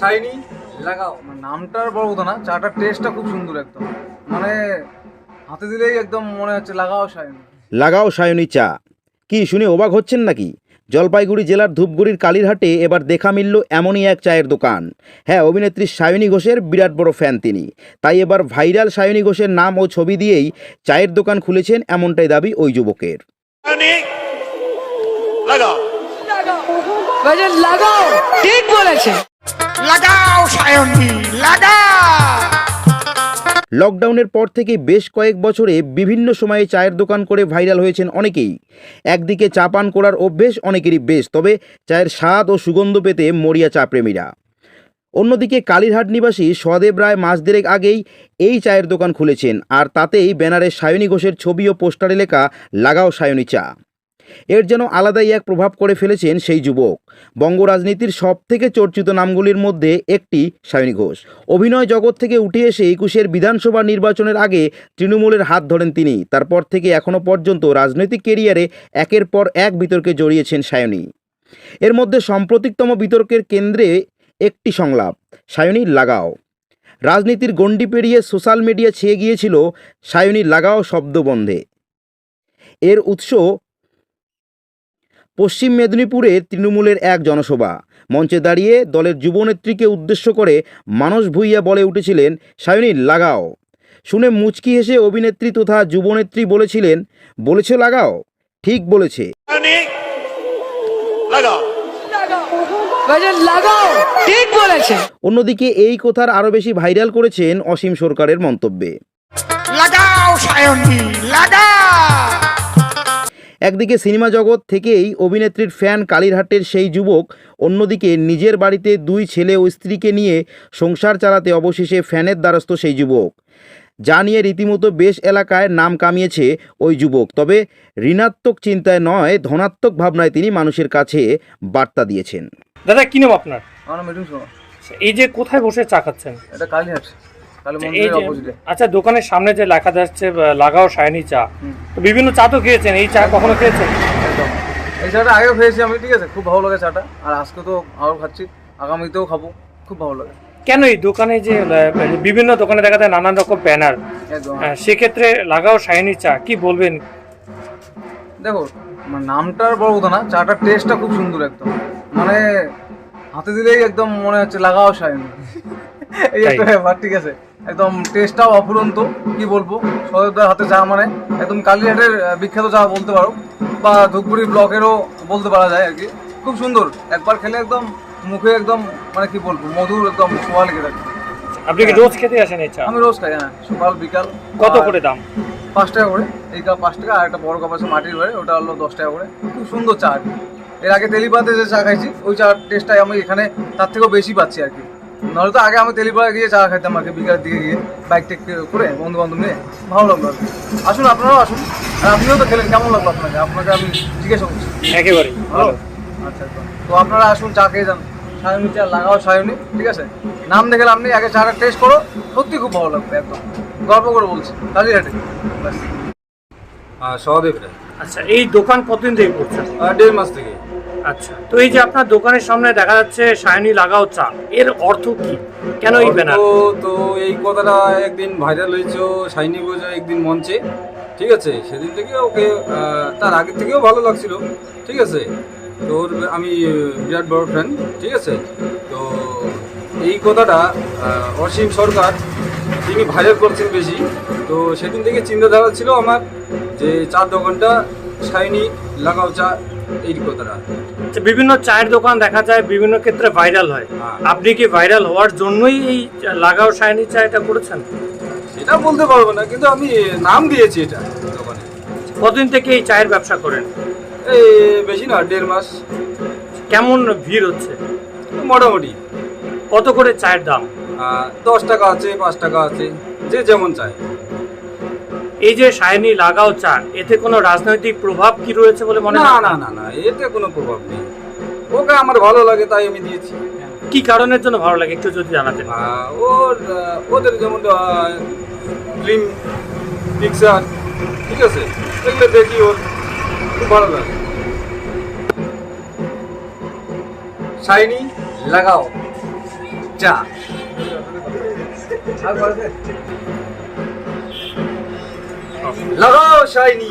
Shiny লাগাও। মানে নামটার বড় কথা না চাটার টেস্টটা খুব সুন্দর একদম। মানে হাতে দিলেই একদম মনে হচ্ছে লাগাও শাইন লাগাও সায়নী চা। কি শুনে অবাক হচ্ছেন নাকি? জলপাইগুড়ি জেলার ধূপগুড়ির কালীরহাটে এবার দেখা মিলল এমনই এক চায়ের দোকান। হ্যাঁ অভিনেত্রী সায়নী ঘোষের বিরাট বড় ফ্যান তিনি। তাই এবার ভাইরাল সায়নী ঘোষের নাম ও ছবি দিয়েই চায়ের দোকান খুলেছেন এমনটাই দাবি ওই যুবকের। লাগাও ঠিক বলেছে। লাগাও সায়নী, লাগাও। লকডাউনের পর থেকে বেশ কয়েক বছরে বিভিন্ন সময়ে চায়ের দোকান করে ভাইরাল হয়েছেন অনেকেই। একদিকে চা পান করার অভ্যেস অনেকেরই বেশ, তবে চায়ের স্বাদ ও সুগন্ধ পেতে মরিয়া চা প্রেমীরা। অন্যদিকে কালীরহাট নিবাসী সদেব রায় মাস দেড়েক আগেই এই চায়ের দোকান খুলেছেন, আর তাতেই ব্যানারে সায়নী ঘোষের ছবি ও পোস্টারে লেখা, লাগাও সায়নী চা। এর যেন আলাদাই এক প্রভাব করে ফেলেছেন সেই যুবক। বঙ্গ রাজনীতির সব থেকে চর্চিত নামগুলির মধ্যে একটি সায়নী ঘোষ। অভিনয় জগৎ থেকে উঠে এসে একুশের বিধানসভা নির্বাচনের আগে তৃণমূলের হাত ধরেন তিনি। তারপর থেকে এখনও পর্যন্ত রাজনৈতিক কেরিয়ারে একের পর এক বিতর্কে জড়িয়েছেন সায়নী এর মধ্যে সাম্প্রতিকতম বিতর্কের কেন্দ্রে একটি সংলাপ সায়নী লাগাও। রাজনীতির গণ্ডি পেরিয়ে সোশ্যাল মিডিয়া ছেয়ে গিয়েছিল সায়নী লাগাও শব্দবন্ধে। এর উৎস পশ্চিম মেদিনীপুরের তৃণমূলের এক জনসভা। মঞ্চে দাঁড়িয়ে দলের যুবনেত্রীকে উদ্দেশ্য করে মানস ভূঁইয়া বলে উঠেছিলেন সায়নী লাগাও। শুনে মুচকি হেসে অভিনেত্রী তথা যুবনেত্রী বলেছিলেন বলেছে লাগাও ঠিক বলেছে। সায়নী লাগাও। বাজার লাগাও ঠিক বলেছে। অন্যদিকে এই কথার আরও বেশি ভাইরাল করেছেন অসীম সরকারের মন্তব্যে। লাগাও সায়নী লাগাও। একদিকে সিনেমা জগৎ থেকেই অভিনেত্রীর ফ্যান কালীরহাটের সেই যুবক অন্যদিকে নিজের বাড়িতে দুই ছেলে ও স্ত্রীকে নিয়ে সংসার চালাতে অবশেষে ফ্যানের দ্বারস্থ সেই যুবক। যা নিয়ে রীতিমতো বেশ এলাকায় নাম কামিয়েছে ওই যুবক। তবে ঋণাত্মক চিন্তায় নয় ধনাত্মক ভাবনায় তিনি মানুষের কাছে বার্তা দিয়েছেন। দাদা কি নাম আপনার? আমার নাম মিঠুন শর্মা। এই যে কোথায় বসে চা খাচ্ছেন? এটা কালীহাট কালী মন্দিরের অপোজিটে আচ্ছা দোকানের সামনে যে লেখা যাচ্ছে লাগাও সায়নি চা। বিভিন্ন চা তো খেয়েছেন এই চা কখনো খেয়েছেন? একদম। এই চাটা আগেও খেয়েছি আমি ঠিক আছে খুব ভালো লাগে চাটা। আর আজকে তো আরও খাচ্ছি আগামীতেও খাব খুব ভালো লাগে। কেন এই দোকানে যে বিভিন্ন দোকানে দেখা যায় নানান রকম ব্যানার? সেক্ষেত্রে লাগাও সায়নি চা কি বলবেন? দেখো মানে নামটার বড় কথা না চাটার টেস্টটা খুব সুন্দর একদম। মানে হাতে দিলেই একদম মনে হচ্ছে লাগাও শাইন। এই একটা ব্যাপার ঠিক আছে। একদম টেস্টটাও অফুরন্ত কি বলব? সদরদার হাতে চা মানে একদম কালীহাটের আহ, বিখ্যাত চা বলতে পারো বা ধূপগুড়ি ব্লকেরও বলতে পারা যায় আর কি। খুব সুন্দর একবার খেলে একদম মুখে একদম মানে কি বলব মধুর একদম সোয়া লেগে থাকে। আপনি কি রোজ খেতে আসেন এই চা? আমি রোজ খাই হ্যাঁ সকাল বিকাল। কত করে দাম? পাঁচ টাকা করে এই কাপ পাঁচ টাকা আর একটা বড় কাপ আছে মাটির ঘরে ওটা হলো দশ টাকা করে। খুব সুন্দর চা। আর কি এর আগে তেলিপাতে যে চা খাইছি ওই চা টেস্টটাই আমি এখানে তার থেকেও বেশি পাচ্ছি আর কি। নাহলে তো আগে আমি তেলিপাড়া গিয়ে চা খাইতাম আর কি বিকালের দিকে গিয়ে বাইক টেক করে বন্ধু বান্ধব নিয়ে ভালো লাগল আর আসুন আপনারাও আসুন। আর আপনিও তো খেলেন কেমন লাগল আপনাকে? আপনাকে আমি জিজ্ঞাসা করছি। একেবারে ভালো? আচ্ছা আচ্ছা। তো আপনারা আসুন চা খেয়ে যান। সায়নী চা লাগাও সায়নী ঠিক আছে? নাম দেখে লাভ নেই আগে চাটা টেস্ট করো। সত্যি খুব ভালো লাগবে একদম। গল্প করে বলছি ব্যাস। সহদেব আচ্ছা এই দোকান কতদিন থেকে করছেন? দেড় মাস থেকে। আচ্ছা। তো এই যে আপনার দোকানের সামনে দেখা যাচ্ছে সায়নি লাগাও চা এর অর্থ কি? কেন এই ব্যানার? তো তো এই কথাটা একদিন ভাইরাল হয়েছে শাইনি বোঝা একদিন মঞ্চে ঠিক আছে? সেদিন থেকে ওকে আহ, তার আগের থেকেও ভালো লাগছিল ঠিক আছে? তো ওর আমি বিরাট বড় ফ্যান ঠিক আছে? তো এই কথাটা আহ, অসীম সরকার তিনি ভাইরাল করছেন বেশি। তো সেদিন থেকে চিন্তাধারা ছিল আমার যে চার দোকানটা শাইনি লাগাও চা এই কথাটা। বিভিন্ন চায়ের দোকান দেখা যায় বিভিন্ন ক্ষেত্রে ভাইরাল হয়। হ্যাঁ। আপনি কি ভাইরাল হওয়ার জন্যই এই লাগাও সায়নি চা এটা করেছেন? সেটা বলতে পারব না কিন্তু আমি নাম দিয়েছি এটা দোকানে। কতদিন থেকে এই চায়ের ব্যবসা করেন? এই বেশি না দেড় মাস। কেমন ভিড় হচ্ছে? মোটামুটি। কত করে চায়ের দাম? দশ টাকা আছে পাঁচ টাকা আছে যে যেমন চায়। এই যে সায়নি লাগাও চা এতে কোনো রাজনৈতিক প্রভাব কি রয়েছে বলে মনে না হয়? না না না এতে কোনো প্রভাব নেই। ওকে আমার ভালো লাগে তাই আমি দিয়েছি। কি কারণের জন্য ভালো লাগে একটু যদি জানাতে ওর ওদের যেমন ফিল্ম পিকচার ঠিক আছে? এগুলো দেখি ওর খুব ভালো লাগে। শাইনি লাগাও। চা। লাগাও শাইনি